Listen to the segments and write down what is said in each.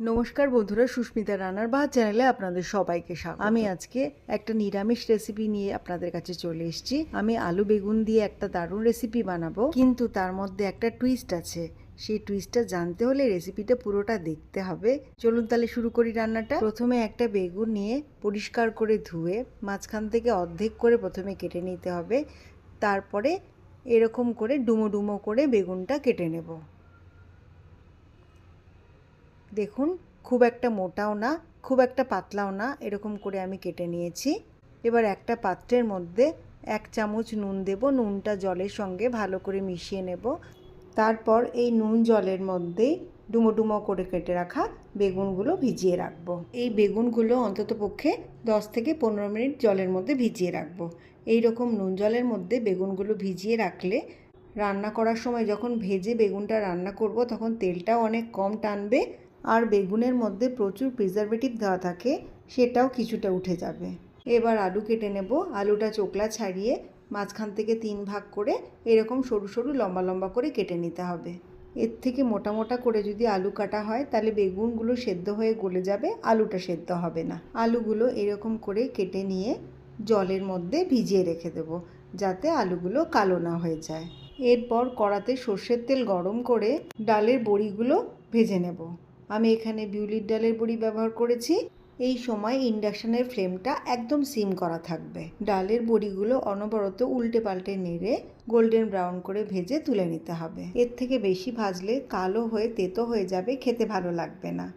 নমস্কার বন্ধুরা, সুস্মিতা রান্নার বা চ্যানেলে আপনাদের সবাইকে স্বাগত। আমি আজকে একটা নিরামিষ রেসিপি নিয়ে আপনাদের কাছে চলে এসেছি। আমি আলু বেগুন দিয়ে একটা দারুণ রেসিপি বানাবো। কিন্তু তার মধ্যে একটা টুইস্ট আছে। সেই টুইস্টটা জানতে হলে রেসিপিটা পুরোটা দেখতে হবে। চলুন তাহলে শুরু করি রান্নাটা। প্রথমে একটা বেগুন নিয়ে পরিষ্কার করে ধুয়ে মাঝখান থেকে অর্ধেক করে প্রথমে কেটে নিতে হবে। তারপরে এরকম করে ডুমো ডুমো করে বেগুনটা কেটে নেব। দেখুন, খুব একটা মোটাও না, খুব একটা পাতলাও না, এরকম করে আমি কেটে নিয়েছি। এবার একটা পাত্রের মধ্যে এক চামচ নুন দেব, নুনটা জলের সঙ্গে ভালো করে মিশিয়ে নেব। তারপর এই নুন জলের মধ্যেই ডুমো ডুমো করে কেটে রাখা বেগুনগুলো ভিজিয়ে রাখব। এই বেগুনগুলো অন্তত পক্ষে দশ থেকে পনেরো মিনিট জলের মধ্যে ভিজিয়ে রাখব। এই রকম নুন জলের মধ্যে বেগুনগুলো ভিজিয়ে রাখলে রান্না করার সময় যখন ভেজে বেগুনটা রান্না করব, তখন তেলটাও অনেক কম টানবে আর বেগুনের মধ্যে প্রচুর প্রিজারভেটিভ দেওয়া থাকে, সেটাও কিছুটা উঠে যাবে। এবার আলু কেটে নেব। আলুটা চোকলা ছাড়িয়ে মাঝখান থেকে তিন ভাগ করে এরকম সরু সরু লম্বা লম্বা করে কেটে নিতে হবে। এর থেকে মোটা মোটা করে যদি আলু কাটা হয়, তাহলে বেগুনগুলো সেদ্ধ হয়ে গলে যাবে, আলুটা সেদ্ধ হবে না। আলুগুলো এরকম করে কেটে নিয়ে জলের মধ্যে ভিজিয়ে রেখে দেব, যাতে আলুগুলো কালো না হয়ে যায়। এরপর কড়াতে সর্ষের তেল গরম করে ডালের বড়িগুলো ভেজে নেব। আমি এখানে বিউলির ডালের বড়ি ব্যবহার করেছি। এই সময় ইন্ডাকশানের ফ্লেমটা একদম সিম করা থাকবে। ডালের বড়িগুলো অনবরত উল্টে পাল্টে নেড়ে গোল্ডেন ব্রাউন করে ভেজে তুলে নিতে হবে। এর থেকে বেশি ভাজলে কালো হয়ে তেতো হয়ে যাবে, খেতে ভালো লাগবে না।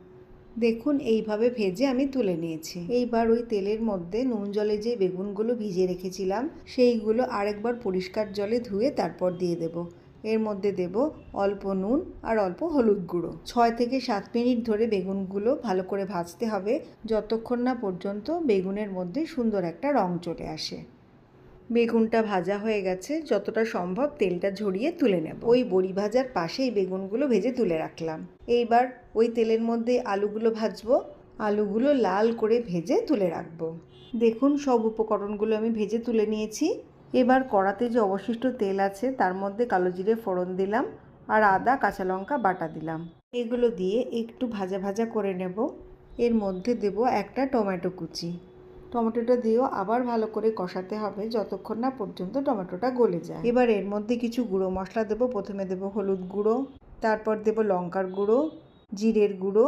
দেখুন, এইভাবে ভেজে আমি তুলে নিয়েছি। এইবার ওই তেলের মধ্যে নুন জলে যে বেগুনগুলো ভিজিয়ে রেখেছিলাম, সেইগুলো আরেকবার পরিষ্কার জলে ধুয়ে তারপর দিয়ে দেব। এর মধ্যে দেব অল্প নুন আর অল্প হলুদ গুঁড়ো। ছয় থেকে সাত মিনিট ধরে বেগুনগুলো ভালো করে ভাজতে হবে। যতক্ষণ না পর্যন্ত বেগুনের মধ্যে সুন্দর একটা রং চলে আসে। বেগুনটা ভাজা হয়ে গেছে। যতটা সম্ভব তেলটা ঝরিয়ে তুলে নেব। ওই বড়ি ভাজার পাশেই বেগুনগুলো ভেজে তুলে রাখলাম। এইবার ওই তেলের মধ্যে আলুগুলো ভাজবো। আলুগুলো লাল করে ভেজে তুলে রাখব। দেখুন সব উপকরণগুলো আমি ভেজে তুলে নিয়েছি। এবার কড়াতে যে অবশিষ্ট তেল আছে, তার মধ্যে কালো জিরে ফোড়ন দিলাম আর আদা, কাঁচা লঙ্কা বাটা দিলাম। এগুলো দিয়ে একটু ভাজা ভাজা করে নেব। এর মধ্যে দেব একটা টমেটো কুচি। টমেটোটা দিয়েও আবার ভালো করে কষাতে হবে যতক্ষণ না পর্যন্ত টমেটোটা গলে যায়। এবার এর মধ্যে কিছু গুঁড়ো মশলা দেবো। প্রথমে দেবো হলুদ গুঁড়ো, তারপর দেবো লঙ্কার গুঁড়ো, জিরের গুঁড়ো,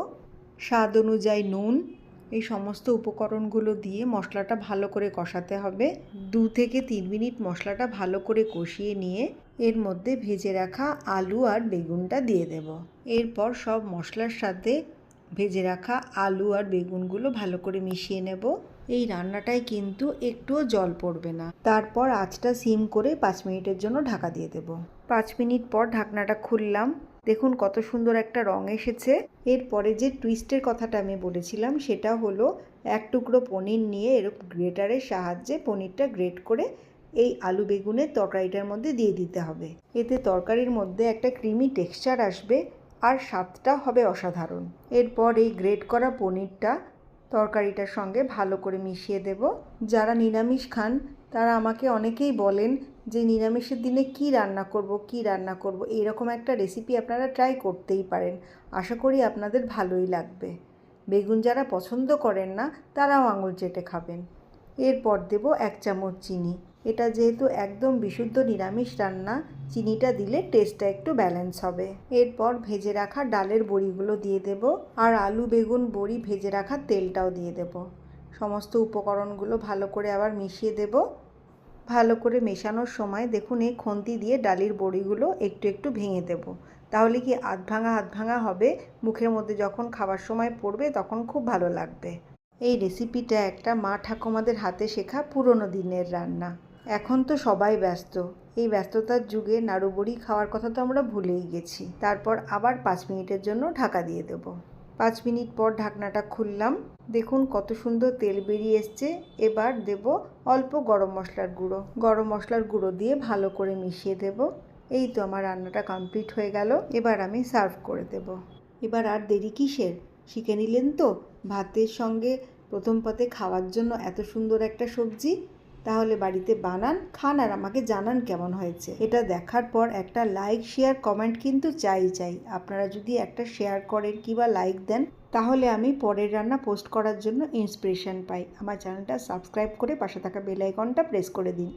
স্বাদ অনুযায়ী নুন এই সমস্ত উপকরণগুলো দিয়ে মশলাটা ভালো করে কষাতে হবে। দু থেকে তিন মিনিট মশলাটা ভালো করে কষিয়ে নিয়ে এর মধ্যে ভেজে রাখা আলু আর বেগুনটা দিয়ে দেব। এরপর সব মশলার সাথে ভেজে রাখা আলু আর বেগুনগুলো ভালো করে মিশিয়ে নেব। এই রান্নাটায় কিন্তু একটুও জল পড়বে না। তারপর আঁচটা সিম করে পাঁচ মিনিটের জন্য ঢাকা দিয়ে দেব। পাঁচ মিনিট পর ঢাকনাটা খুললাম। দেখুন কত সুন্দর একটা রং এসেছে। এরপরে যে টুইস্টের কথাটা আমি বলেছিলাম, সেটা হলো এক টুকরো পনির নিয়ে এরকম গ্রেটারের সাহায্যে পনিরটা গ্রেট করে এই আলু বেগুনের তরকারিটার মধ্যে দিয়ে দিতে হবে। এতে তরকারির মধ্যে একটা ক্রিমি টেক্সচার আসবে আর স্বাদটা হবে অসাধারণ। এরপর এই গ্রেট করা পনিরটা তরকারিটার সঙ্গে ভালো করে মিশিয়ে দেব। যারা নিরামিষ খান, তারা আমাকে অনেকেই বলেন যে নিরামিষের দিনে কি রান্না করব, কি রান্না করব এইরকম একটা রেসিপি আপনারা ট্রাই করতেই পারেন। আশা করি আপনাদের ভালোই লাগবে। বেগুন যারা পছন্দ করেন না, তারাও আঙুল চেটে খাবেন। এরপর দেব এক চামচ চিনি। এটা যেহেতু একদম বিশুদ্ধ নিরামিষ রান্না, চিনিটা দিলে টেস্টটা একটু ব্যালেন্স হবে। এরপর ভেজে রাখা ডালের বড়িগুলো দিয়ে দেব আর আলু, বেগুন, বড়ি ভেজে রাখা তেলটাও দিয়ে দেব। সমস্ত উপকরণগুলো ভালো করে আবার মিশিয়ে দেব। ভালো করে মেশানোর সময় দেখুন এই খন্তি দিয়ে ডালির বড়িগুলো একটু একটু ভেঙে দেব। তাহলে কি আধ ভাঙা আধ ভাঙা হবে? মুখের মধ্যে যখন খাবার সময় পড়বে তখন খুব ভালো লাগবে। এই রেসিপিটা একটা মা ঠাকুমাদের হাতে শেখা পুরনো দিনের রান্না। এখন তো সবাই ব্যস্ত। এই ব্যস্ততার যুগে নাড়ু বড়ি খাওয়ার কথা তো আমরা ভুলেই গেছি। তারপর আবার পাঁচ মিনিটের জন্য ঢাকা দিয়ে দেব। পাঁচ মিনিট পর ঢাকনাটা খুললাম। দেখুন কত সুন্দর তেল বেরিয়ে এসছে। এবার দেব অল্প গরম মশলার গুঁড়ো। গরম মশলার গুঁড়ো দিয়ে ভালো করে মিশিয়ে দেব। এই তো আমার রান্নাটা কমপ্লিট হয়ে গেল। এবার আমি সার্ভ করে দেব। এবার আর দেরি কিসের? শিখে নিলেন তো? ভাতের সঙ্গে প্রথম পথে খাওয়ার জন্য এত সুন্দর একটা সবজি। তাহলে বাড়িতে বানান, খান আর আমাকে জানান কেমন হয়েছে। এটা দেখার পর একটা লাইক শেয়ার কমেন্ট কিন্তু চাই চাই। আপনারা যদি একটা শেয়ার করেন কিংবা লাইক দেন, তাহলে আমি পরের রান্না পোস্ট করার জন্য ইন্সপিরেশন পাই। আমার চ্যানেলটা সাবস্ক্রাইব করে পাশে থাকা বেল আইকনটা প্রেস করে দিন।